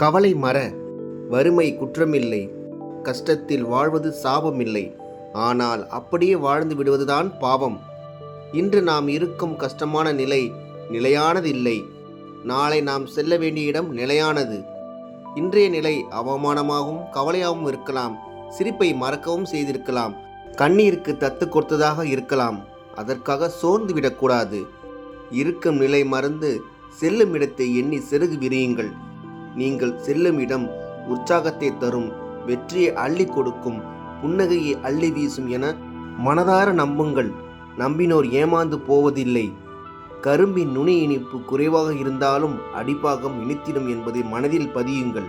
கவலை மற வறுமை குற்றமில்லை கஷ்டத்தில் வாழ்வது சாபமில்லை ஆனால் அப்படியே வாழ்ந்து விடுவதுதான் பாவம். இன்று நாம் இருக்கும் கஷ்டமான நிலை நிலையானது இல்லை நாளை நாம் செல்ல வேண்டிய இடம் நிலையானது. இன்றைய நிலை அவமானமாகவும் கவலையாகவும் இருக்கலாம் சிரிப்பை மறக்கவும் செய்திருக்கலாம் கண்ணீருக்கு தத்து கொடுத்ததாக இருக்கலாம் அதற்காக சோர்ந்து விடக்கூடாது. இருக்கும் நிலை மறந்து செல்லும் இடத்தை எண்ணி சிறகு விரியுங்கள். நீங்கள் செல்லும் இடம் உற்சாகத்தை தரும் வெற்றியை அள்ளி கொடுக்கும் புன்னகையை அள்ளி வீசும் என மனதார நம்புங்கள். நம்பினோர் ஏமாந்து போவதில்லை. கரும்பின் நுனி இனிப்பு குறைவாக இருந்தாலும் அடிப்பாகம் இனித்திடும் என்பதை மனதில் பதியுங்கள்.